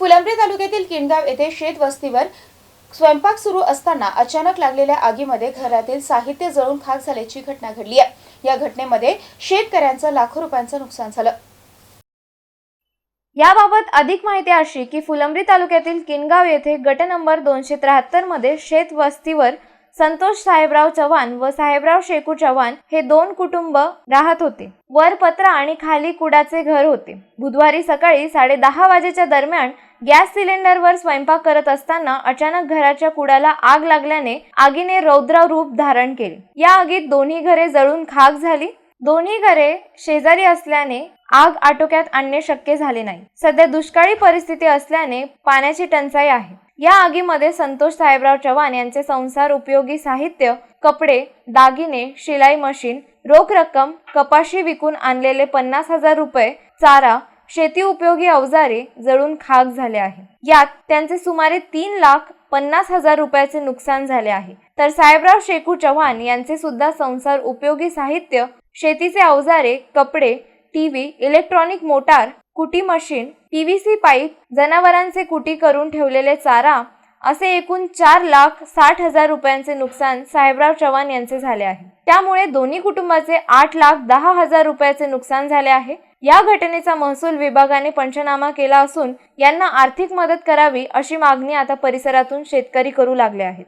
फुलंब्री तालुक्यातील किणगाव येथे शेत वस्तीवर स्वयंपाक सुरू असताना अचानक लागलेल्या आगीमध्ये घरातील साहित्य जळून खाक झाल्याची घटना घडली आहे. या घटनेमध्ये शेतकऱ्यांचं लाखो रुपयांचं नुकसान झालं. याबाबत अधिक माहिती अशी की फुलंब्री तालुक्यातील किनगाव येथे गट नंबर दोनशे त्र्याहत्तरमध्ये शेत वस्तीवर संतोष साहेबराव चव्हाण व साहेबराव शेकू चव्हाण हे दोन कुटुंब राहत होते. वर पत्रा आणि खाली कुडाचे घर होते. बुधवारी सकाळी साडे दहा वाजेच्या दरम्यान गॅस सिलेंडरवर स्वयंपाक करत असताना अचानक घराच्या कुडाला आग लागल्याने आगीने रौद्र रूप धारण केले. या आगीत दोन्ही घरे जळून खाक झाली. दोन्ही घरे शेजारी असल्याने आग आटोक्यात आणणे शक्य झाले नाही. सध्या दुष्काळी परिस्थिती असल्याने पाण्याची टंचाई आहे. या आगीमध्ये संतोष साहेबराव चव्हाण यांचे संसार उपयोगी साहित्य कपडे दागिने शिलाई मशीन रोख रक्कम कपाशी विकून आणलेले पन्नास हजार रुपये चारा शेती उपयोगी अवजारे जळून खाक झाले आहे. यात त्यांचे सुमारे तीन लाख पन्नास हजार रुपयाचे नुकसान झाले आहे. तर साहेबराव शेकू चव्हाण यांचे सुद्धा संसार उपयोगी साहित्य शेतीचे अवजारे कपडे टीव्ही इलेक्ट्रॉनिक मोटार कुटी मशीन पीव्हीसी पाईप जनावरांचे कुटी करून ठेवलेले चारा असे एकूण चार लाख साठ हजार रुपयांचे नुकसान साहेबराव चव्हाण यांचे झाले आहे. त्यामुळे दोन्ही कुटुंबाचे आठ लाख दहा हजार रुपयाचे नुकसान झाले आहे. या घटनेचा महसूल विभागाने पंचनामा केला असून यांना आर्थिक मदत करावी अशी मागणी आता परिसरातून शेतकरी करू लागले आहेत.